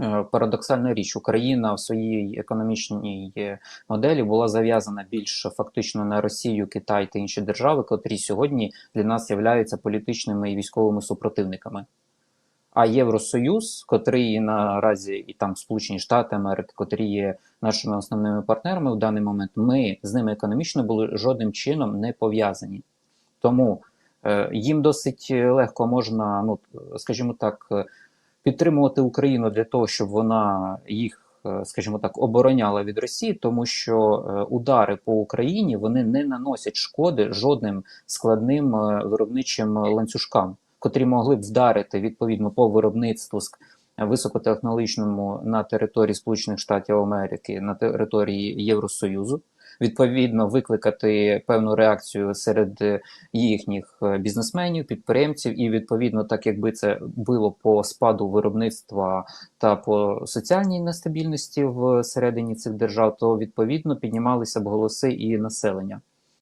Е, Парадоксальна річ, Україна в своїй економічній е, моделі була зав'язана більш фактично на Росію, Китай та інші держави, котрі сьогодні для нас являються політичними і військовими супротивниками. А Євросоюз, котрий наразі і там Сполучені Штати Америки, котрі є нашими основними партнерами в даний момент, ми з ними економічно були жодним чином не пов'язані. Тому е, їм досить легко можна, ну скажімо так, е, підтримувати Україну для того, щоб вона їх, е, скажімо так, обороняла від Росії, тому що е, удари по Україні вони не наносять шкоди жодним складним е, виробничим ланцюжкам, котрі могли б вдарити відповідно по виробництву високотехнологічному на території Сполучених Штатів Америки, на території Євросоюзу. Відповідно, викликати певну реакцію серед е, їхніх е, бізнесменів, підприємців, і відповідно, так якби це було по спаду виробництва та по соціальній нестабільності всередині цих держав, то відповідно піднімалися б голоси і населення.